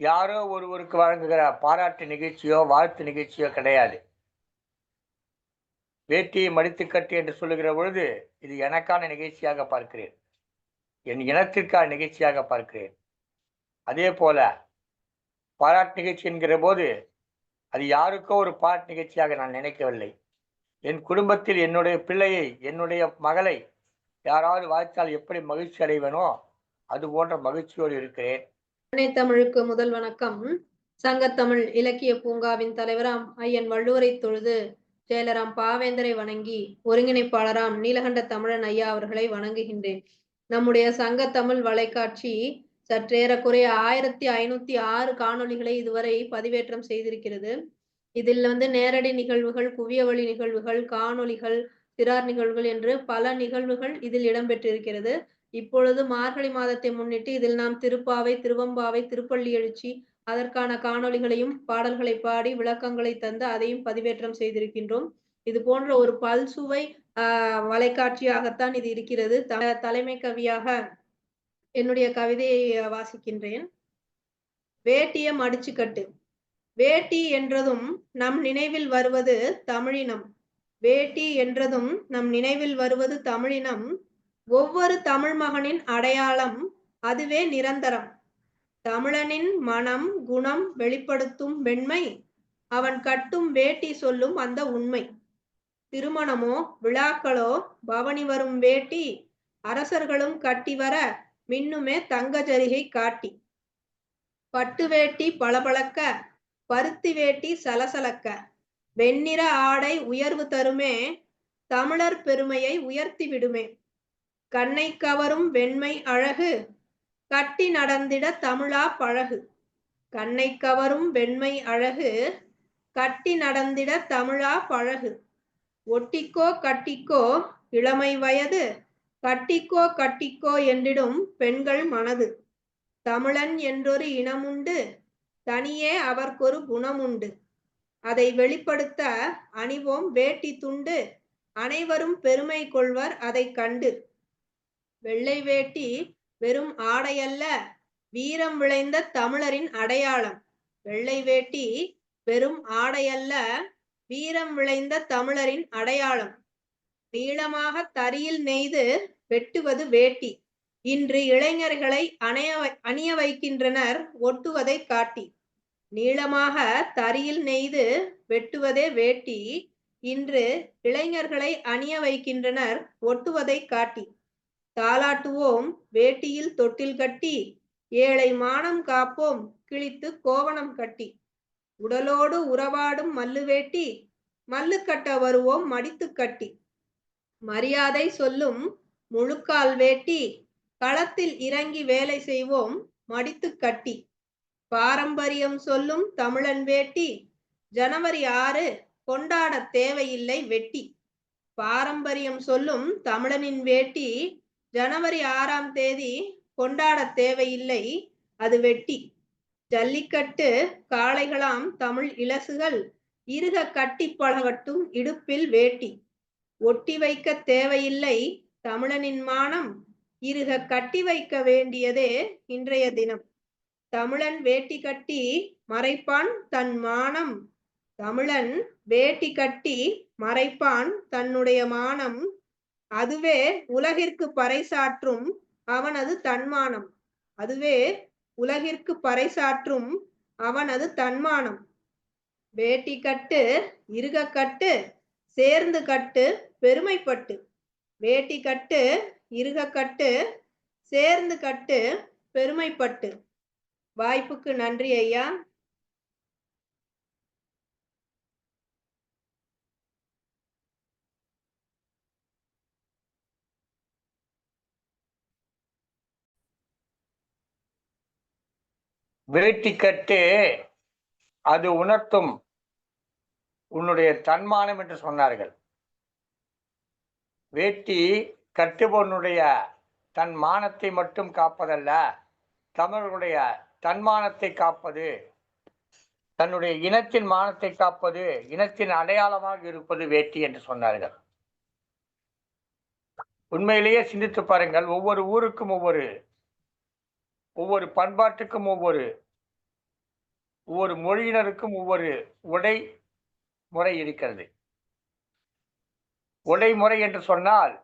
யாரோ ஒருவருக்கு வழங்குகிற பாராட்டு நிகழ்ச்சியோ வாழ்த்து நிகழ்ச்சியோ கிடையாது. வேட்டியை மடித்து கட்டு என்று சொல்லுகிற பொழுது இது எனக்கான நிகழ்ச்சியாக பார்க்கிறேன். என் இனத்திற்கான நிகழ்ச்சியாக பார்க்கிறேன். அதே போல பாராட்டு நிகழ்ச்சி என்கிற போது அது யாருக்கோ ஒரு பாராட்டு நிகழ்ச்சியாக நான் நினைக்கவில்லை. என் குடும்பத்தில் என்னுடைய பிள்ளையை என்னுடைய மகளை யாராவது வாழ்த்தால் எப்படி மகிழ்ச்சி அடைவேனோ அது போன்ற மகிழ்ச்சியோடு இருக்கிறேன். அன்னை தமிழுக்கு முதல் வணக்கம். சங்கத்தமிழ் இலக்கிய பூங்காவின் தலைவராம் ஐயன் வள்ளுவரை தொழுது செயலராம் பாவேந்தரை வணங்கி ஒருங்கிணைப்பாளராம் நீலகண்ட தமிழன் ஐயா அவர்களை வணங்குகின்றேன். நம்முடைய சங்கத்தமிழ் வலைக்காட்சி சற்றேறக்குறைய ஆயிரத்தி ஐநூத்தி ஆறு காணொளிகளை இதுவரை பதிவேற்றம் செய்திருக்கிறது. இதில் வந்து நேரடி நிகழ்வுகள் குவியவழி நிகழ்வுகள் காணொளிகள் சிறார் நிகழ்வுகள் என்று பல நிகழ்வுகள் இதில் இடம்பெற்றிருக்கிறது. இப்பொழுது மார்கழி மாதத்தை முன்னிட்டு இதில் நாம் திருப்பாவை திருவம்பாவை திருப்பள்ளி எழுச்சி அதற்கான காணொளிகளையும் பாடல்களை பாடி விளக்கங்களை தந்து அதையும் பதிவேற்றம் செய்திருக்கின்றோம். இது போன்ற ஒரு பல்சுவை ஆஹ் வலைக்காட்சியாகத்தான் இது இருக்கிறது. த- தலைமை கவியாக என்னுடைய கவிதையை வாசிக்கின்றேன். வேட்டிய மடிச்சுக்கட்டு வேட்டி என்றதும் நம் நினைவில் வருவது தமிழினம். வேட்டி என்றதும் நம் நினைவில் வருவது தமிழினம். ஒவ்வொரு தமிழ் மகனின் அடையாளம் அதுவே நிரந்தரம். தமிழனின் மனம் குணம் வெளிப்படுத்தும் வெண்மை அவன் கட்டும் வேட்டி சொல்லும் அந்த உண்மை. திருமணமோ விழாக்களோ பவனி வரும் வேட்டி அரசர்களும் கட்டி வர மின்னுமே தங்க ஜரிகை காட்டி. பட்டு வேட்டி பளபளக்க பருத்தி வேட்டி சலசலக்க வெண்ணிற ஆடை உயர்வு தருமே தமிழர் பெருமையை உயர்த்தி விடுமே. கண்ணை கவரும் வெண்மை அழகு கட்டி நடந்திட தமிழா பழகு. கண்ணை கவரும் வெண்மை அழகு கட்டி நடந்திட தமிழா பழகு. ஒட்டிக்கோ கட்டிக்கோ இளமை வயது கட்டிக்கோ கட்டிக்கோ என்றிடும் பெண்கள் மனது. தமிழன் என்றொரு இனமுண்டு தனியே அவர்க்கொரு குணமுண்டு. அதை வெளிப்படுத்த அணிவோம் வேட்டி துண்டு அனைவரும் பெருமை கொள்வர் அதை கண்டு. வெள்ளை வேட்டி வெறும் ஆடையல்ல வீரம் விளைந்த தமிழரின் அடையாளம். வெள்ளை வேட்டி வெறும் ஆடையல்ல வீரம் விளைந்த தமிழரின் அடையாளம். நீளமாக தரியில் நெய்து வெட்டுவது வேட்டி. இன்று இளைஞர்களை அணைய வை- அணிய வைக்கின்றனர் ஒட்டுவதை காட்டி. நீளமாக தரியில் நெய்து வெட்டுவதே வேட்டி. இன்று இளைஞர்களை அணிய வைக்கின்றனர் ஒட்டுவதை காட்டி. தாலாட்டுவோம் வேட்டியில் தொட்டில் கட்டி ஏழை மானம் காப்போம் கிழித்து கோவணம் கட்டி. உடலோடு உறவாடும் மல்லு வேட்டி மல்லு கட்ட வருவோம் மடித்து கட்டி. மரியாதை சொல்லும் முழுக்கால் வேட்டி களத்தில் இறங்கி வேலை செய்வோம் மடித்து கட்டி. பாரம்பரியம் சொல்லும் தமிழன் வேட்டி ஜனவரி ஆறு கொண்டாட தேவையில்லை வெட்டி. பாரம்பரியம் சொல்லும் தமிழனின் வேட்டி ஜனவரி ஆறாம் தேதி கொண்டாட தேவையில்லை. அது வெட்டி. ஜல்லிக்கட்டு காளைகளாம் தமிழ் இலசுகள் இருக கட்டி பழகட்டும் இடுப்பில் வேட்டி. ஒட்டி வைக்க தேவையில்லை. தமிழனின் மானம் இருக கட்டி வைக்க வேண்டியதே இன்றைய தினம். தமிழன் வேட்டி கட்டி மறைப்பான் தன் மானம். தமிழன் வேட்டி கட்டி மறைப்பான் தன்னுடைய மானம். அதுவே உலகிற்கு பறைசாற்றும் அவனது தன்மானம். அதுவே உலகிற்கு பறைசாற்றும் அவனது தன்மானம். வேட்டி கட்டு இருக கட்டு சேர்ந்து கட்டு பெருமைப்பட்டு. வேட்டி கட்டு இருக கட்டு சேர்ந்து கட்டு பெருமைப்பட்டு. வாய்ப்புக்கு நன்றி ஐயா. வேட்டி கட்டு அது உணர்த்தும் உன்னுடைய தன்மானம் என்று சொன்னார்கள். வேட்டி கட்டுபவனுடைய தன் மானத்தை மட்டும் காப்பதல்ல தமிழர்களுடைய தன்மானத்தை காப்பது தன்னுடைய இனத்தின் மானத்தை காப்பது இனத்தின் அடையாளமாக இருப்பது வேட்டி என்று சொன்னார்கள். உண்மையிலேயே சிந்தித்து பாருங்கள் ஒவ்வொரு ஊருக்கும் ஒவ்வொரு ஒவ்வொரு பண்பாட்டுக்கும் ஒவ்வொரு ஒவ்வொரு மொழியினருக்கும் ஒவ்வொரு உடை முறை இருக்கிறது. உடை முறை என்று சொன்னால்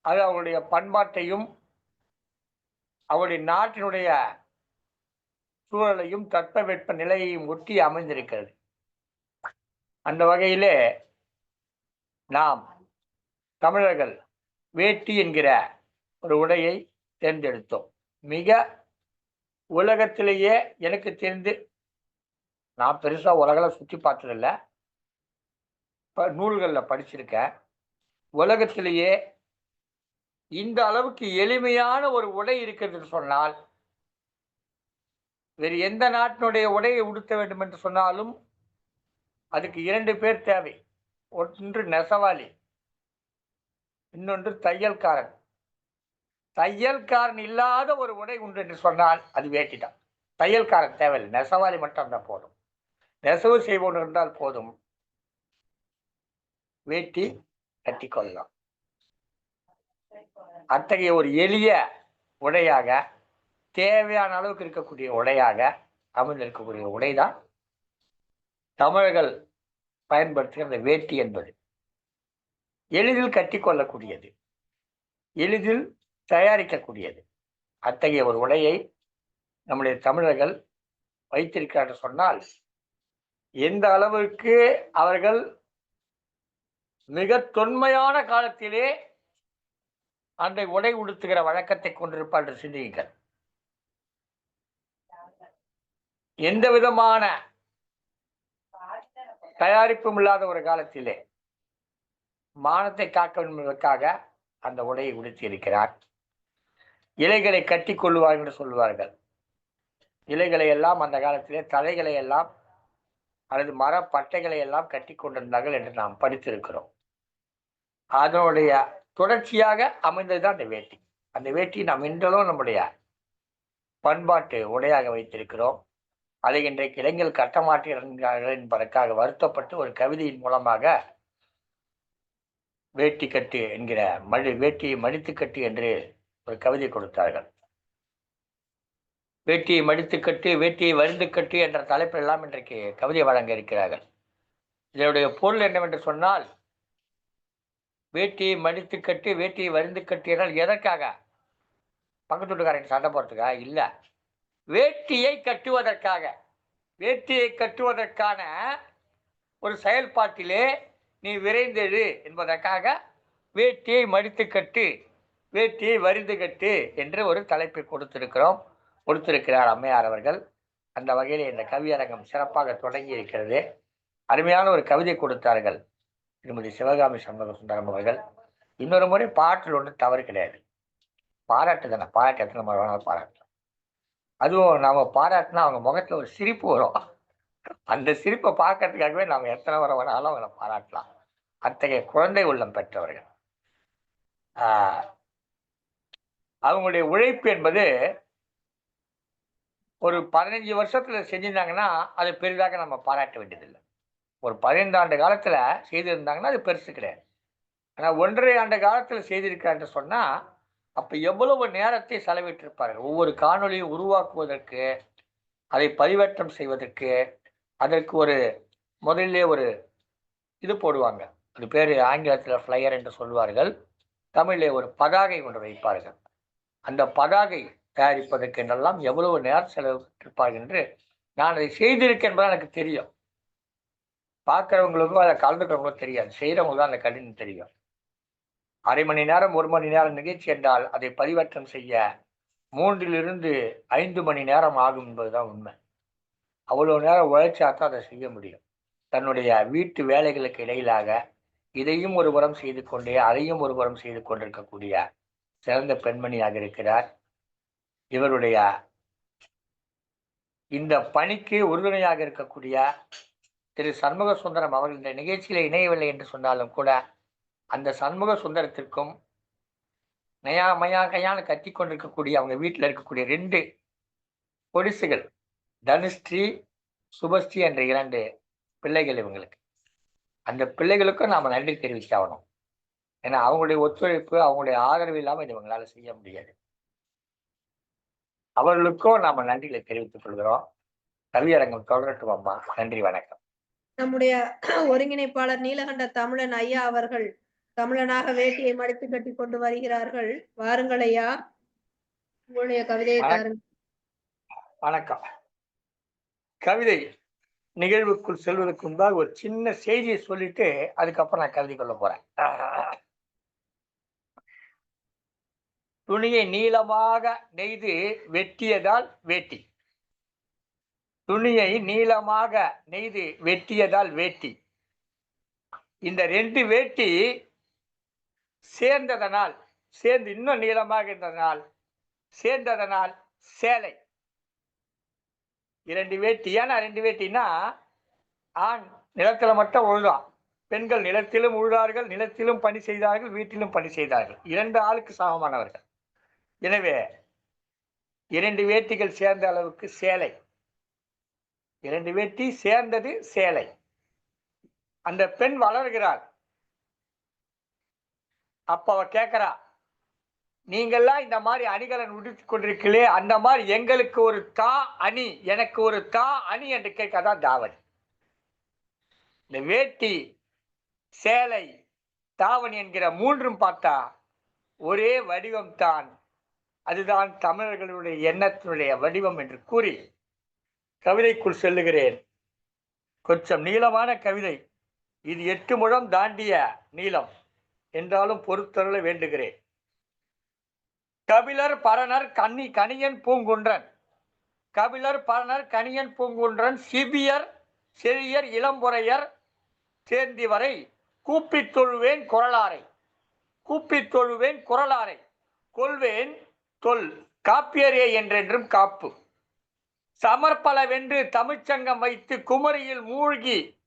அது அவருடைய பண்பாட்டையும் அவருடைய நாட்டினுடைய சூழலையும் தட்பவெட்ப நிலையையும் ஒட்டி அமைந்திருக்கிறது. அந்த வகையிலே நாம் தமிழர்கள் வேட்டி என்கிற ஒரு உடையை தேர்ந்தெடுத்தோம். மிக உலகத்திலேயே எனக்கு தெரிந்து நான் பெருசாக உலகில் சுற்றி பார்த்ததில்ல. ப நூல்களில் படிச்சிருக்கேன். உலகத்திலேயே இந்த அளவுக்கு எளிமையான ஒரு உடை இருக்கிறதுன்னு சொன்னால் வேறு எந்த நாட்டினுடைய உடையை உடுத்த வேண்டும் என்று சொன்னாலும் அதுக்கு இரண்டு பேர் தேவை. ஒன்று நெசவாளி இன்னொன்று தையல்காரன். தையல்காரன் இல்லாத ஒரு உடை உண்டு என்று சொன்னால் அது வேட்டிதான். தையல்காரன் தேவையில்லை. நெசவாளி மட்டும் தான் போதும். நெசவு செய்வோன் இருந்தால் போதும். வேட்டி கட்டிக்கொள்ளலாம் அத்தகைய ஒரு எளிய உடையாக தேவையான அளவுக்கு இருக்கக்கூடிய உடையாக அமைந்திருக்கக்கூடிய உடைதான் தமிழர்கள் பயன்படுத்துகிற அந்த வேட்டி என்பது. எளிதில் கட்டிக்கொள்ளக்கூடியது எளிதில் தயாரிக்கக்கூடியது. அத்தகைய ஒரு உடையை நம்முடைய தமிழர்கள் வைத்திருக்கிறார் சொன்னால் எந்த அளவிற்கு அவர்கள் மிக தொன்மையான காலத்திலே அந்த உடை உடுத்துகிற வழக்கத்தை கொண்டிருப்பார் என்று சிந்தியுங்கள். எந்த விதமான தயாரிப்பும் இல்லாத ஒரு காலத்திலே மானத்தை காக்க வேண்டும் என்பதற்காக அந்த உடையை உடுத்தி இருக்கிறார். இலைகளை கட்டி கொள்வார்கள் என்று சொல்வார்கள். இலைகளை எல்லாம் அந்த காலத்திலே தலைகளை எல்லாம் அல்லது மர பட்டைகளை எல்லாம் கட்டி கொண்டிருந்தார்கள் என்று நாம் படித்திருக்கிறோம். அதனுடைய தொடர்ச்சியாக அமைந்ததுதான் அந்த வேட்டி. அந்த வேட்டி நாம் இன்றளவும் நம்முடைய பண்பாட்டு உடையாக வைத்திருக்கிறோம். அதை இன்றைக்கு இளைஞர்கள் கட்டமாட்டிருந்தார்கள் என்பதற்காக வருத்தப்பட்டு ஒரு கவிதையின் மூலமாக வேட்டி கட்டு என்கிற மடி வேட்டியை மடித்து கட்டு என்று ஒரு கவிதை கொடுத்தார்கள். வேட்டியை மடித்து கட்டு வேட்டியை வருந்து கட்டு என்ற தலைப்பில் எல்லாம் இன்றைக்கு கவிதை வழங்க இருக்கிறார்கள். இதனுடைய பொருள் என்னவென்று சொன்னால் வேட்டியை மடித்து கட்டு வேட்டியை வருந்து கட்டு என்றால் எதற்காக? பக்கத்து வீட்டுக்காரன் சண்டை போடுறதுக்கா? இல்லை. வேட்டியை கட்டுவதற்காக. வேட்டியை கட்டுவதற்கான ஒரு செயல்பாட்டிலே நீ விரைந்தெழு என்பதற்காக வேட்டியை மடித்து கட்டு வேட்டி வரிந்து கட்டு என்று ஒரு தலைப்பை கொடுத்திருக்கிறோம். கொடுத்திருக்கிறார் அம்மையார் அவர்கள். அந்த வகையில் இந்த கவியரங்கம் சிறப்பாக தொடங்கி இருக்கிறது. அருமையான ஒரு கவிதை கொடுத்தார்கள் திருமதி சிவகாமி சண்முக சுந்தரம் அவர்கள். இன்னொரு முறை பாட்டில் ஒன்றும் தவறு கிடையாது. பாராட்டு தானே பாராட்டு எத்தனை முறை வேணாலும் பாராட்டலாம். அதுவும் நாம பாராட்டினா அவங்க முகத்துல ஒரு சிரிப்பு வரும். அந்த சிரிப்பை பார்க்கறதுக்காகவே நாம எத்தனை முறை வேணாலும் அவங்களை பாராட்டலாம். அத்தகைய குழந்தை உள்ளம் பெற்றவர்கள். ஆஹ் அவங்களுடைய உழைப்பு என்பது ஒரு பதினஞ்சு வருஷத்துல செஞ்சிருந்தாங்கன்னா அதை பெரிதாக நம்ம பாராட்ட வேண்டியதில்லை. ஒரு பதினைந்து ஆண்டு காலத்துல செய்திருந்தாங்கன்னா அது பெருசு கிடையாது. ஆனால் ஒன்றரை ஆண்டு காலத்தில் செய்திருக்கான்னு சொன்னால் அப்போ எவ்வளவு நேரத்தை செலவிட்டிருப்பார்கள்? ஒவ்வொரு காணொலியும் உருவாக்குவதற்கு அதை பதிவேற்றம் செய்வதற்கு அதற்கு ஒரு முதல்ல ஒரு இது போடுவாங்க. அது பேர் ஆங்கிலத்தில் ஃப்ளையர் என்று சொல்வார்கள். தமிழிலே ஒரு பதாகை கொண்டு வைப்பார்கள். அந்த பதாகை தயாரிப்பதற்கு என்றெல்லாம் எவ்வளவு நேரம் செலவிட்டிருப்பார் என்று நான் அதை செய்திருக்கேன் என்பது எனக்கு தெரியும். பார்க்குறவங்களுக்கும் அதை கலந்துக்கிறவங்களுக்கும் தெரியாது. செய்கிறவங்களுக்கு தான் அந்த கடினம் தெரியும். அரை மணி நேரம் ஒரு மணி நேரம் நிகழ்ச்சி என்றால் அதை பரிவர்த்தம் செய்ய மூன்றிலிருந்து ஐந்து மணி நேரம் ஆகும் என்பதுதான் உண்மை. அவ்வளோ நேரம் உழைச்சா தான் அதை செய்ய முடியும். தன்னுடைய வீட்டு வேலைகளுக்கு இடையிலாக இதையும் ஒரு புறம் செய்து கொண்டே அதையும் ஒரு புறம் செய்து கொண்டிருக்கக்கூடிய சிறந்த பெண்மணியாக இருக்கிறார். இவருடைய இந்த பணிக்கு உறுதுணையாக இருக்கக்கூடிய திரு சண்முக சுந்தரம் அவர்கள் இந்த நிகழ்ச்சியில் இணையவில்லை என்று சொன்னாலும் கூட அந்த சண்முக சுந்தரத்திற்கும் நயா மயா கையான கத்தி கொண்டிருக்கக்கூடிய அவங்க வீட்டில் இருக்கக்கூடிய ரெண்டு பொடிசுகள் தனுஸ்ரீ சுபஸ்ரீ என்ற இரண்டு பிள்ளைகள் இவங்களுக்கு. அந்த பிள்ளைகளுக்கும் நாம் நன்றி தெரிவிச்சாகணும் ஏன்னா அவங்களுடைய ஒத்துழைப்பு அவங்களுடைய ஆதரவு இல்லாமல் இது இவங்களால செய்ய முடியாது. அவர்களுக்கும் நாம் நன்றிகளை தெரிவித்துக் கொள்கிறோம். கவியரங்கம் தொடரட்டும் அம்மா நன்றி வணக்கம். நம்முடைய ஒருங்கிணைப்பாளர் நீலகண்ட தமிழன் ஐயா அவர்கள் தமிழனாக வேட்டியை மடித்து கட்டி கொண்டு வருகிறார்கள். வாருங்கள் ஐயா. உங்களுடைய கவிதையை வணக்கம். கவிதை நிகழ்வுக்குள் செல்வதற்கு முன்பாக ஒரு சின்ன செய்தியை சொல்லிட்டு அதுக்கப்புறம் நான் கவிதை கொள்ள போறேன். துணியை நீளமாக நெய்து வெட்டியதால் வேட்டி. துணியை நீளமாக நெய்து வெட்டியதால் வேட்டி. இந்த ரெண்டு வேட்டி சேர்ந்ததனால் சேர்ந்து இன்னும் நீளமாக இருந்ததனால் சேர்ந்ததனால் சேலை. இரண்டு வேட்டி ஏன்னா ரெண்டு வேட்டினா ஆண் நிலத்தில் மட்டும் உழுதான். பெண்கள் நிலத்திலும் உழுதார்கள் நிலத்திலும் பணி செய்தார்கள் வீட்டிலும் பணி செய்தார்கள். இரண்டு ஆளுக்கு சமமானவர்கள். எனவே இரண்டு வேட்டிகள் சேர்ந்த அளவுக்கு சேலை. இரண்டு வேட்டி சேர்ந்தது சேலை. அந்த பெண் வளர்கிறாள். அப்ப அவ கேட்கிறா நீங்கெல்லாம் இந்த மாதிரி அணிகலன் உடுத்தி கொண்டிருக்கீங்களே அந்த மாதிரி எங்களுக்கு ஒரு தா அணி எனக்கு ஒரு தா அணி என்று கேட்காதான் தாவணி. இந்த வேட்டி சேலை தாவணி என்கிற மூன்றும் பார்த்தா ஒரே வடிவம்தான். அதுதான் தமிழர்களுடைய எண்ணத்தினுடைய வடிவம் என்று கூறி கவிதைக்குள் செல்லுகிறேன். கொஞ்சம் நீளமான கவிதை. இது எட்டு முழம் தாண்டிய நீளம். என்றாலும் பொறுத்தருள வேண்டுகிறேன். கபிலர் பரணர் கன்னி கணியன் பூங்குன்றன். கபிலர் பரணர் கணியன் பூங்குன்றன் சிபியர் செழியர் இளம்புறையர் சேர்ந்தி வரை கூப்பித் தொழுவேன் குரலாரை. கூப்பித் தொழுவேன் குரலாரை. கொள்வேன் சொல் காப்பியரே என்றென்றும் காப்பு. சமர்பலவென்று தமிழ்ச்சங்கம் வைத்து குமரியில் மூழ்கி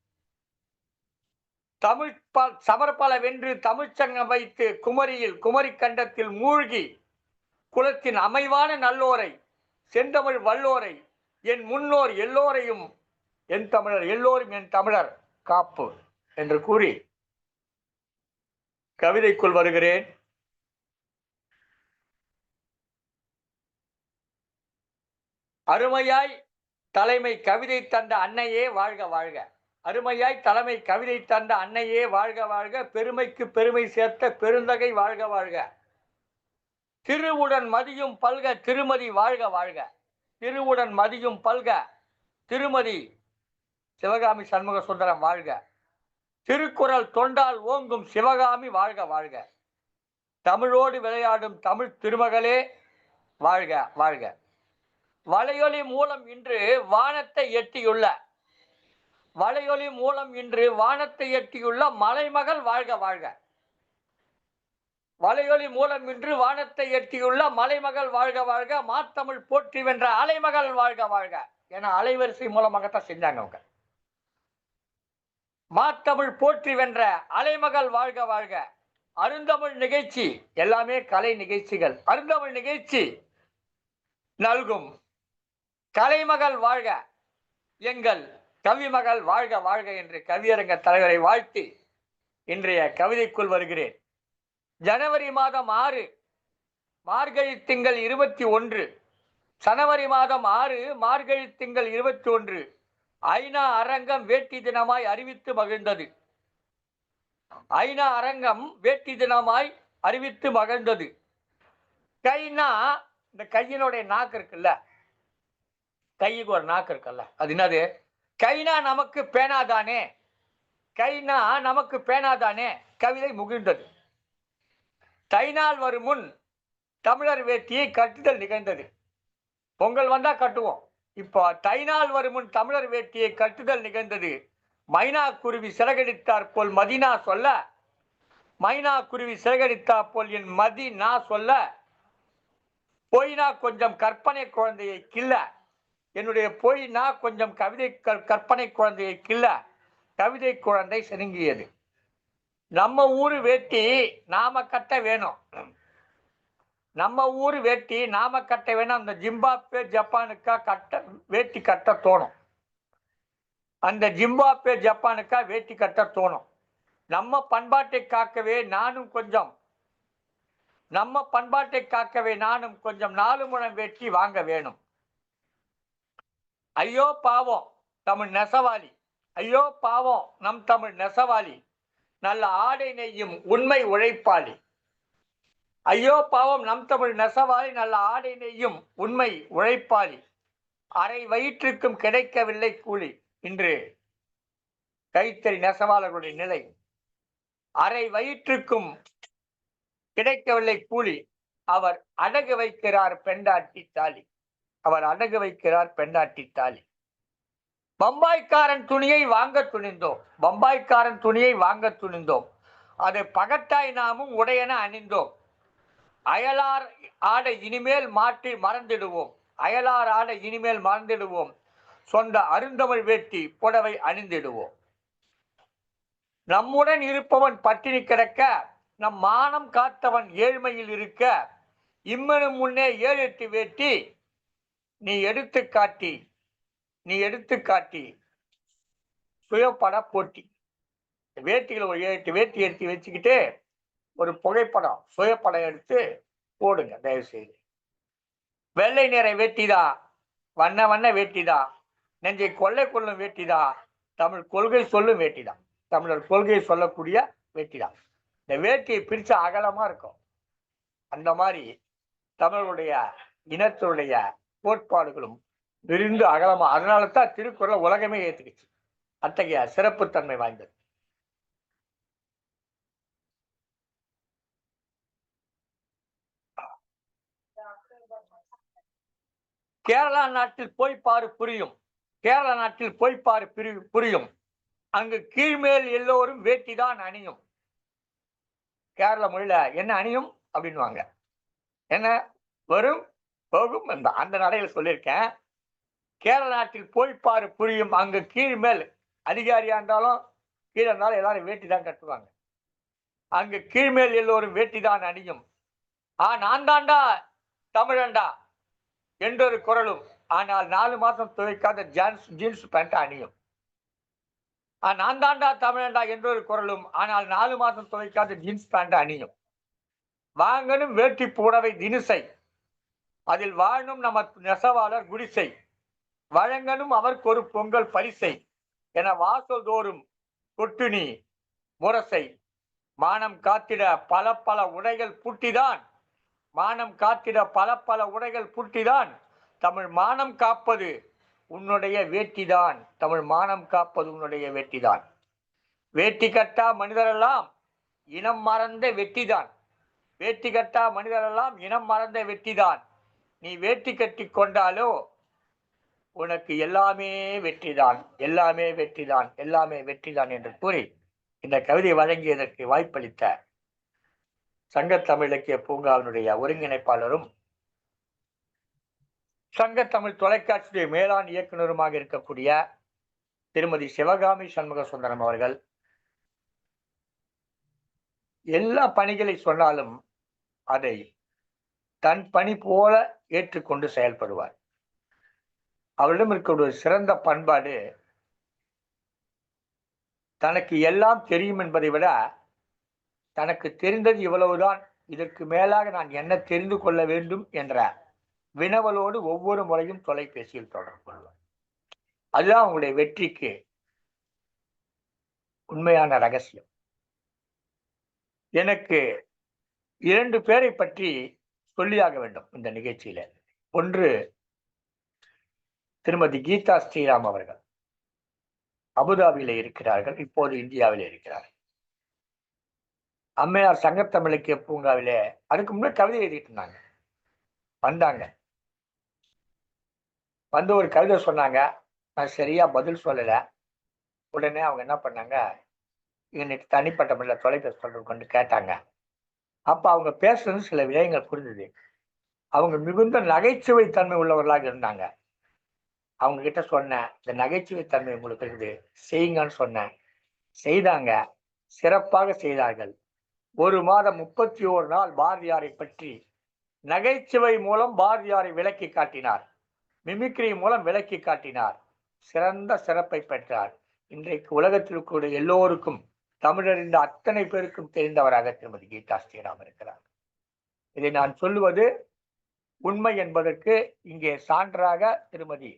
தமிழ் ப- சமர்பலவென்று தமிழ்ச்சங்கம் வைத்து குமரியில் குமரி கண்டத்தில் மூழ்கி குலத்தின் அமைவான நல்லோரை செந்தமிழ் வல்லோரை என் முன்னோர் எல்லோரையும் என் தமிழர் எல்லோரும் என் தமிழர் காப்பு என்று கூறி கவிதைக்குள் வருகிறேன். அருமையாய் தலைமை கவிதை தந்த அன்னையே வாழ்க வாழ்க. அருமையாய் தலைமை கவிதை தந்த அன்னையே வாழ்க வாழ்க. பெருமைக்கு பெருமை சேர்த்த பெருந்தகை வாழ்க வாழ்க. திருவுடன் மதியும் பல்க திருமதி வாழ்க வாழ்க. திருவுடன் மதியும் பல்க திருமதி சிவகாமி சண்முக சுந்தரம் வாழ்க. திருக்குறள் தொண்டால் ஓங்கும் சிவகாமி வாழ்க வாழ்க. தமிழோடு விளையாடும் தமிழ் திருமகளே வாழ்க வாழ்க. வலையொலி மூலம் இன்று வானத்தை எட்டியுள்ள. வலையொலி மூலம் இன்று வானத்தை எட்டியுள்ள மலைமகள் வாழ்க வாழ்க. வலையொலி மூலம் இன்று வானத்தை எட்டியுள்ள மலைமகள் வாழ்க வாழ்க. மாத்தமிழ் போற்றி வென்ற அலைமகள் வாழ்க வாழ்க என அலைவரிசை மூலமாகத்தான் செஞ்சாங்க அவங்க. மாத்தமிழ் போற்றி வென்ற அலைமகள் வாழ்க வாழ்க. அருந்தமிழ் நிகழ்ச்சி எல்லாமே கலை நிகழ்ச்சிகள். அருந்தமிழ் நிகழ்ச்சி நல்கும். கலைமகள் வாழ்க. எங்கள் கவிமகள் வாழ்க வாழ்க என்று கவியரங்க தலைவரை வாழ்த்தி இன்றைய கவிதைக்குள் வருகிறேன். ஜனவரி மாதம் ஆறு மார்கழி திங்கள் இருபத்தி ஒன்று. ஜனவரி மாதம் ஆறு மார்கழி திங்கள் இருபத்தி ஒன்று. ஐநா அரங்கம் வேட்டி தினமாய் அறிவித்து மகிழ்ந்தது. ஐநா அரங்கம் வேட்டி தினமாய் அறிவித்து மகிழ்ந்தது. கைனா இந்த கையினுடைய நாக்கு இருக்குல்ல? கைக்கு ஒரு நாக்கு இருக்குல்ல. அது என்னது? கைனா நமக்கு பேனாதானே? கைனா நமக்கு பேனாதானே? கவிதை முகிழ்ந்தது தைநாள் வரும் முன் தமிழர் வேட்டியை கட்டுதல் நிகழ்ந்தது. பொங்கல் வந்தா கட்டுவோம். இப்போ தைநாள் வரும் முன் தமிழர் வேட்டியை கட்டுதல் நிகழ்ந்தது. மைனா குருவி சிறகடித்தார் போல் மதினா சொல்ல மைனா குருவி சிறகடித்தா போல் என் மதி நான் சொல்ல பொய்னா கொஞ்சம் கற்பனை குழந்தையை கில்ல என்னுடைய பொய்னா கொஞ்சம் கவிதை கற்பனை குழந்தையை கில்ல கவிதை குழந்தை செருங்கியது. நம்ம ஊர் வேட்டி நாம கட்ட வேணும். நம்ம ஊர் வேட்டி நாம கட்ட வேணும். அந்த ஜிம்பாப்வே ஜப்பானுக்கா கட்ட வேட்டி கட்ட தோணும். அந்த ஜிம்பாப்வே ஜப்பானுக்கா வேட்டி கட்ட தோணும். நம்ம பண்பாட்டை காக்கவே நானும் கொஞ்சம். நம்ம பண்பாட்டை காக்கவே நானும் கொஞ்சம். நாலு முழம் வேட்டி வாங்க வேணும். ஐயோ பாவம் தமிழ் நெசவாளி. ஐயோ பாவம் நம் தமிழ் நெசவாளி. நல்ல ஆடை நெய்யும் உண்மை உழைப்பாளி. ஐயோ பாவம் நம் தமிழ் நெசவாளி. நல்ல ஆடை நெய்யும் உண்மை உழைப்பாளி. அரை வயிற்றுக்கும் கிடைக்கவில்லை கூலி. இன்று கைத்தறி நெசவாளர்களுடைய நிலை. அரை வயிற்றுக்கும் கிடைக்கவில்லை கூலி. அவர் அடகு வைக்கிறார் பெண்டாட்டி தாலி. அவர் அடகு வைக்கிறார் பெண்ணாட்டி தாலி பம்பாய்க்காரன் துணியை வாங்க துணிந்தோம். பம்பாய்க்காரன் துணியை வாங்க துணிந்தோம். அது பகட்டாய் நாமும் உடையென அணிந்தோம். அயலார் ஆடை இனிமேல் மாற்றி மறந்திடுவோம். அயலார் ஆடை இனிமேல் மறந்திடுவோம். சொந்த அருந்தமிழ் வேட்டி புடவை அணிந்திடுவோம். நம்முடன் இருப்பவன் பட்டினி கிடக்க நம் மானம் காத்தவன் ஏழ்மையில் இருக்க இம்மனும் முன்னே ஏழு எட்டு வேட்டி நீ எடுத்து காட்டி நீ எடுத்து காட்டி. சுயப்பட போட்டி. வேட்டியில் ஒரு எட்டு வேட்டி எடுத்து வச்சுக்கிட்டு ஒரு புகைப்படம் சுயப்படம் எடுத்து போடுங்க தயவு செய்து வெள்ளை நிற வேட்டிதா? வண்ண வண்ண வேட்டிதான் நெஞ்சை கொள்ளை கொள்ளும் வேட்டிதான் தமிழ் கொள்கை சொல்லும் வேட்டிதான் தமிழர் கொள்கையை சொல்லக்கூடிய வேட்டிதான் இந்த வேட்டியை பிரித்து அகலமாக இருக்கும். அந்த மாதிரி தமிழருடைய இனத்துடைய கோட்பாடுகளும் விரிந்து அகலமா அதனால தான் திருக்குறள் உலகமே ஏத்துக்குச்சு. அத்தகைய சிறப்புத்தன்மை வாய்ந்தது. கேரளா நாட்டில் போய் பாரு புரியும். கேரளா நாட்டில் போய் பாரு பிரி- புரியும். அங்கு கீழ்மேல் எல்லோரும் வேட்டிதான் அணியும். கேரள மொழியில என்ன அணியும்? அப்படின்னுவாங்க. என்ன? வரும் அந்த அந்த நடையில சொல்லியிருக்கேன். கேரள நாட்டில் போய் பாரு புரியும். அங்கு கீழ்மேல் அதிகாரியாக இருந்தாலும் கீழே இருந்தாலும் எல்லாரும் வேட்டி தான் கட்டுவாங்க. அங்கு கீழ்மேல் எல்லோரும் வேட்டி தான் அணியும். ஆ நான் தாண்டா தமிழண்டா என்றொரு குரலும் ஆனால் நாலு மாதம் துவைக்காத ஜான்ஸ் ஜீன்ஸ் பேண்ட் அணியும். ஆ, நான் தாண்டா தமிழண்டா என்றொரு குரலும் ஆனால் நாலு மாதம் துவைக்காத ஜீன்ஸ் பேண்ட் அணியும். வாங்கணும் வேட்டி புடவை தினுசை. அதில் வாழும் நமக்கு நெசவாளர் குடிசை. வழங்கனும் அவருக்கு ஒரு பொங்கல் பரிசை. என வாசல் தோறும் கொட்டுனி முரசை. மானம் காத்திட பல பல உடைகள் புட்டிதான். மானம் காத்திட பல பல உடைகள் புட்டிதான். தமிழ் மானம் காப்பது உன்னுடைய வேட்டிதான். தமிழ் மானம் காப்பது உன்னுடைய வேட்டிதான். வேட்டி கட்டா மனிதரெல்லாம் இனம் மறந்த வெட்டிதான். வேட்டி கட்டா மனிதரெல்லாம் இனம் மறந்த வெட்டிதான். நீ வேட்டி கட்டி கொண்டாலோ உனக்கு எல்லாமே வெற்றிதான் எல்லாமே வெற்றிதான் எல்லாமே வெற்றிதான் என்று கூறி இந்த கவிதை வழங்கியதற்கு வாய்ப்பளித்த சங்கத்தமிழ் இலக்கிய பூங்காவினுடைய ஒருங்கிணைப்பாளரும் சங்கத்தமிழ் தொலைக்காட்சியுடைய மேலாண் இயக்குனருமாக இருக்கக்கூடிய திருமதி சிவகாமி சண்முக சுந்தரம் அவர்கள் எல்லா பணிகளை சொன்னாலும் அதை தன் பணி போல ஏற்றுக்கொண்டு செயல்படுவார். அவரிடம் இருக்கக்கூடிய ஒரு சிறந்த பண்பாடு தனக்கு எல்லாம் தெரியும் என்பதை விட தனக்கு தெரிந்தது இவ்வளவுதான் இதற்கு மேலாக நான் என்ன தெரிந்து கொள்ள வேண்டும் என்ற வினவலோடு ஒவ்வொரு முறையும் தொலைபேசியில் தொடர்பு கொள்வார். அதுதான் அவங்களுடைய வெற்றிக்கு உண்மையான ரகசியம். எனக்கு இரண்டு பேரை பற்றி சொல்லியாக வேண்டும் இந்த நிகழ்ச்சியில. ஒன்று திருமதி கீதா ஸ்ரீராம் அவர்கள் அபுதாபியில இருக்கிறார்கள் இப்போது இந்தியாவில் இருக்கிறார்கள். அம்மையார் சங்கத்தமிழுக்கிய பூங்காவிலே அதுக்கு முன்னாடி கவிதை எழுதிட்டு இருந்தாங்க. வந்தாங்க. வந்து ஒரு கவிதை சொன்னாங்க. நான் சரியா பதில் சொல்லல. உடனே அவங்க என்ன பண்ணாங்க? இன்னைக்கு தனிப்பட்ட முறையில் தொலைபேசி தொடர்பு கொண்டு கேட்டாங்க. அப்போ அவங்க பேசுறது சில விடயங்கள் புரிஞ்சுது. அவங்க மிகுந்த நகைச்சுவை தன்மை உள்ளவர்களாக இருந்தாங்க. அவங்க கிட்ட சொன்னேன் இந்த நகைச்சுவை தன்மை உங்களுக்கு இருக்குது. செய்யுங்கன்னு சொன்னேன். செய்தாங்க. சிறப்பாக செய்தார்கள். ஒரு மாதம் முப்பத்தி ஓரு நாள் பாரதியாரை பற்றி நகைச்சுவை மூலம் பாரதியாரை விளக்கி காட்டினார். மிமிக்ரி மூலம் விளக்கி காட்டினார். சிறந்த சிறப்பை பெற்றார். இன்றைக்கு உலகத்தில் கூட எல்லோருக்கும் தமிழறிந்த அத்தனை பேருக்கும் தெரிந்தவராக திருமதி கீதா ஸ்ரீராம் இருக்கிறார். இதை நான் சொல்லுவது உண்மை என்பதற்கு இங்கே சான்றாக திருமதி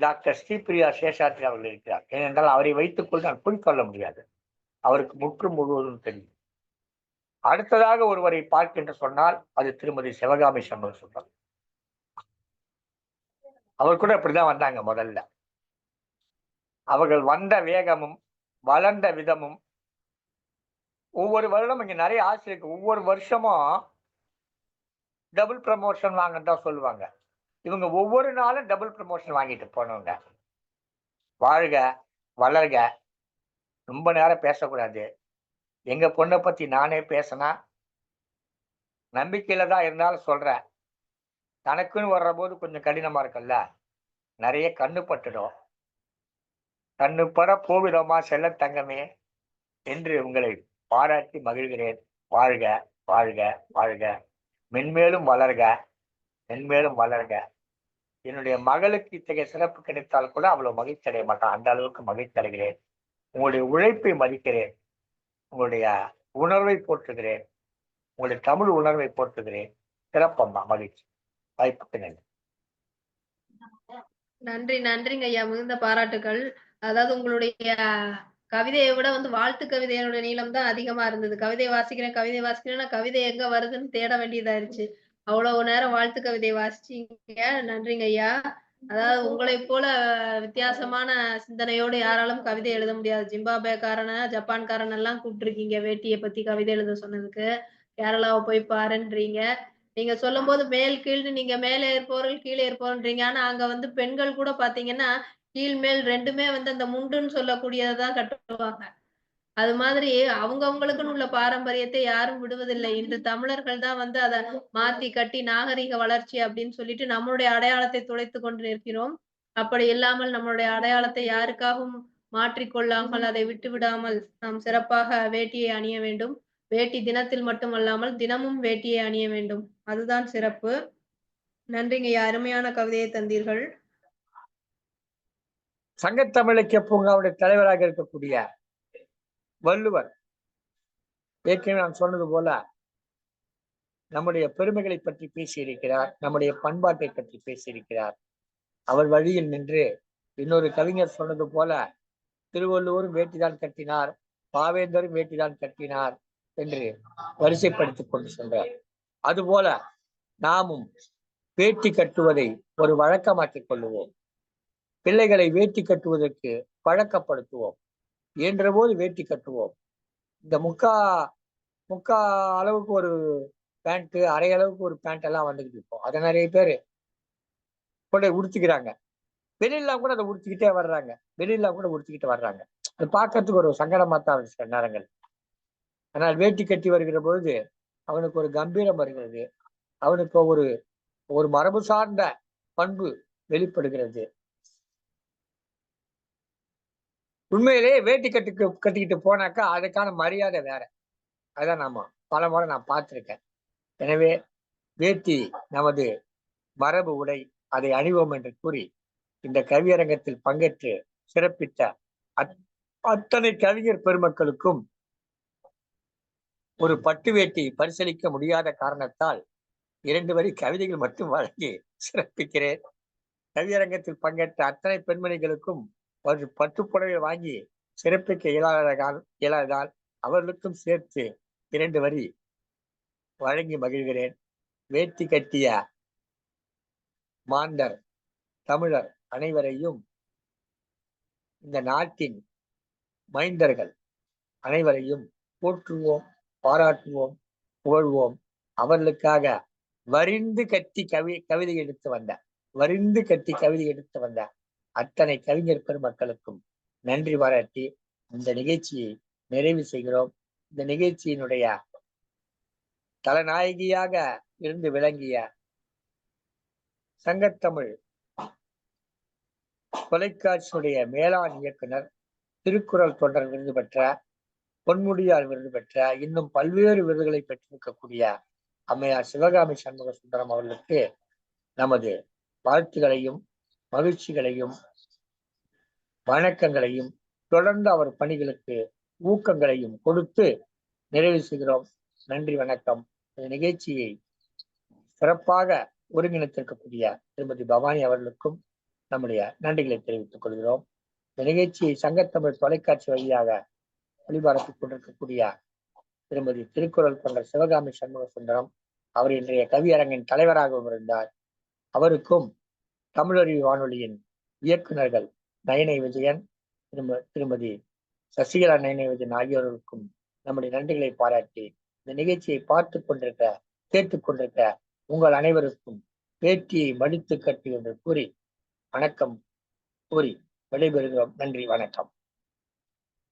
டாக்டர் ஸ்ரீபிரியா சேஷாத்ரி அவர்கள் இருக்கிறார். ஏனென்றால் அவரை வைத்துக்கொண்டு நான் பொய் சொல்ல முடியாது. அவருக்கு முற்று முழுவதும் தெரியும். அடுத்ததாக ஒருவரை பார்க்கின்ற சொன்னால் அது திருமதி சிவகாமி சண்முக சுந்தரம். அவர் கூட அப்படிதான் வந்தாங்க முதல்ல. அவர்கள் வந்த வேகமும் வளர்ந்த விதமும் ஒவ்வொரு வருடம் இங்க நிறைய ஆசை இருக்கு. ஒவ்வொரு வருஷமும் டபுள் ப்ரமோஷன் வாங்கன்னு தான் சொல்லுவாங்க. இவங்க ஒவ்வொரு நாளும் டபுள் ப்ரமோஷன் வாங்கிட்டு போனவங்க வாழ்க வளர்க. ரொம்ப நேரம் பேசக்கூடாது. எங்க பொண்ணை பத்தி நானே பேசினா நம்பிக்கையில தான் இருந்தாலும் சொல்றேன். தனக்குன்னு வர்ற போது கொஞ்சம் கடினமா இருக்குல்ல? நிறைய கண்ணு பட்டுடும். தன்னு பட போவிடமா செல்ல தங்கமே? என்று உங்களை பாராட்டி மகிழ்கிறேன். வாழ்க வாழ்க வாழ்க. மென்மேலும் வளர்க மென்மேலும் வளர்க. என்னுடைய மகளுக்கு இத்தகைய சிறப்பு கிடைத்தால் கூட அவ்வளவு மகிழ்ச்சி அடைய மாட்டான். அந்த அளவுக்கு மகிழ்ச்சி அடைகிறேன். உங்களுடைய உழைப்பை மதிக்கிறேன். உங்களுடைய உணர்வை போற்றுகிறேன். உங்களுடைய தமிழ் உணர்வை போற்றுகிறேன். சிறப்பம்மா மகிழ்ச்சி. வாய்ப்புக்கு நன்றி. நன்றி நன்றிங்க ஐயா. மிகுந்த பாராட்டுகள் அதாவது உங்களுடைய கவிதையை விட வந்து வாழ்த்து கவிதையோட நீளம் தான் அதிகமா இருந்தது. கவிதை வாசிக்கிறேன் கவிதை வாசிக்கிறேன்னா கவிதை எங்க வருதுன்னு தேட வேண்டியதாயிருச்சு. அவ்வளவு நேரம் வாழ்த்து கவிதை வாசிச்சீங்க. நன்றிங்க ஐயா. அதாவது உங்களை போல வித்தியாசமான சிந்தனையோடு யாராலும் கவிதை எழுத முடியாது. ஜிம்பாபேக்காரன ஜப்பான்காரன் எல்லாம் கூப்பிட்டுருக்கீங்க வேட்டியை பத்தி கவிதை எழுத சொன்னதுக்கு. கேரளாவை போய் பாருன்றீங்க. நீங்க சொல்லும் போது மேல் கீழ்னு நீங்க மேலே இருப்பவர்கள் கீழே இருப்பவன்றீங்க ஆனா அங்க வந்து பெண்கள் கூட பாத்தீங்கன்னா கீழ் மேல் ரெண்டுமே வந்து அந்த முண்டுன்னு சொல்லக்கூடியதான் கட்டுவாங்க. அது மாதிரி அவங்கவுங்களுக்குன்னு உள்ள பாரம்பரியத்தை யாரும் விடுவதில்லை. இன்று தமிழர்கள் தான் வந்து அதை மாத்தி கட்டி நாகரிக வளர்ச்சி அப்படின்னு சொல்லிட்டு நம்மளுடைய அடையாளத்தை துளைத்து கொண்டு நிற்கிறோம். அப்படி இல்லாமல் நம்மளுடைய அடையாளத்தை யாருக்காகவும் மாற்றிக்கொள்ளாமல் அதை விட்டு விடாமல் நாம் சிறப்பாக வேட்டியை அணிய வேண்டும். வேட்டி தினத்தில் மட்டுமல்லாமல் தினமும் வேட்டியை அணிய வேண்டும். அதுதான் சிறப்பு. நன்றிங்க. அருமையான கவிதையை தந்தீர்கள். சங்கத்தமிழக்கிய பூங்காவுடைய தலைவராக இருக்கக்கூடிய வள்ளுவர். ஏற்கனவே நான் சொன்னது போல நம்முடைய பெருமைகளை பற்றி பேசியிருக்கிறார் நம்முடைய பண்பாட்டை பற்றி பேசியிருக்கிறார். அவர் வழியில் நின்று இன்னொரு கவிஞர் சொன்னது போல திருவள்ளுவரும் வேட்டிதான் கட்டினார் பாவேந்தரும் வேட்டிதான் கட்டினார் என்று வரிசைப்படுத்திக் கொண்டு சென்றார். அதுபோல நாமும் வேட்டி கட்டுவதை ஒரு வழக்கமாக்கிக் கொள்ளுவோம். பிள்ளைகளை வேட்டி கட்டுவதற்கு பழக்கப்படுத்துவோம். இயன்றபோது வேட்டி கட்டுவோம். இந்த முக்கா முக்கா அளவுக்கு ஒரு பேண்ட் அரை அளவுக்கு ஒரு பேண்ட் எல்லாம் வந்துக்கிட்டு இருக்கும். அதை நிறைய பேர் கொண்டு உடுத்திக்கிறாங்க. வெளியிலாம் கூட அதை உடுத்திக்கிட்டே வர்றாங்க. வெளியிலாம் கூட உடுத்திக்கிட்டு வர்றாங்க. அது பார்க்கறதுக்கு ஒரு சங்கடமாக தான் சில நேரங்கள் ஆனால் வேட்டி கட்டி வருகிற பொழுது அவனுக்கு ஒரு கம்பீரம் வருகிறது. அவனுக்கு ஒரு ஒரு மரபு சார்ந்த பண்பு வெளிப்படுகிறது. உண்மையிலேயே வேட்டி கட்டுக்கு கட்டிக்கிட்டு போனாக்கா அதுக்கான மரியாதை வேற. அதான் நாம பல முறை நான் பார்த்துருக்கேன். எனவே வேட்டி நமது மரபு உடை அதை அணிவோம் என்று கூறி இந்த கவியரங்கத்தில் பங்கேற்று சிறப்பித்த அத்தனை கவிஞர் பெருமக்களுக்கும் ஒரு பட்டு வேட்டி பரிசளிக்க முடியாத காரணத்தால் இரண்டு வரி கவிதைகள் மட்டும் வழங்கி சிறப்பிக்கிறேன். கவியரங்கத்தில் பங்கேற்ற அத்தனை பெண்மணிகளுக்கும் ஒரு பட்டுப்புடவை வாங்கி சிறப்பிக்க இயலாததால் இயலாததால் அவர்களுக்கும் சேர்த்து இரண்டு வரி வழங்கி மகிழ்கிறேன். வேட்டி கட்டிய மாந்தர் தமிழர் அனைவரையும் இந்த நாட்டின் மைந்தர்கள் அனைவரையும் போற்றுவோம் பாராட்டுவோம் புகழ்வோம். அவர்களுக்காக வரிந்து கட்டி கவி கவிதை எடுத்து வந்த வரிந்து கட்டி கவிதை எடுத்து வந்த அத்தனை கவிஞர் பெருமக்களுக்கும் நன்றி பாராட்டி இந்த நிகழ்ச்சியை நிறைவு செய்கிறோம். இந்த நிகழ்ச்சியினுடைய தலைநாயகியாக இருந்து விளங்கிய சங்கத்தமிழ் தொலைக்காட்சியுடைய மேலாண் இயக்குனர் திருக்குறள் தொண்டர் விருது பெற்ற பொன்முடியார் விருது பெற்ற இன்னும் பல்வேறு விருதுகளை பெற்றிருக்கக்கூடிய அம்மையார் சிவகாமி சண்முக சுந்தரம் அவர்களுக்கு நமது வாழ்த்துகளையும் மகிழ்ச்சிகளையும் வணக்கங்களையும் தொடர்ந்து அவர் பணிகளுக்கு ஊக்கங்களையும் கொடுத்து நிறைவு செய்கிறோம். நன்றி வணக்கம். இந்த நிகழ்ச்சியை சிறப்பாக ஒருங்கிணைத்திருக்கக்கூடிய திருமதி பவானி அவர்களுக்கும் நம்முடைய நன்றிகளை தெரிவித்துக் கொள்கிறோம். இந்த நிகழ்ச்சியை சங்கத்தமிழ் தொலைக்காட்சி வழியாக ஒளிபரப்பிக் கொண்டிருக்கக்கூடிய திருமதி திருக்குறள் கொண்ட சிவகாமி சண்முக சுந்தரம் அவர் இன்றைய கவியரங்கின் தலைவராகவும் இருந்தார். அவருக்கும் தமிழறிவு வானொலியின் இயக்குநர்கள் நயனை விஜயன் திரும திருமதி சசிகலா நயனை விஜயன் ஆகியோருக்கும் நம்முடைய நன்றிகளை பாராட்டி இந்த நிகழ்ச்சியை பார்த்து கொண்டிருக்க கேட்டுக் கொண்டிருக்க உங்கள் அனைவருக்கும் பேட்டியை மடித்து கட்டி என்று கூறி வணக்கம் கூறி விடைபெறுகிறோம். நன்றி வணக்கம்.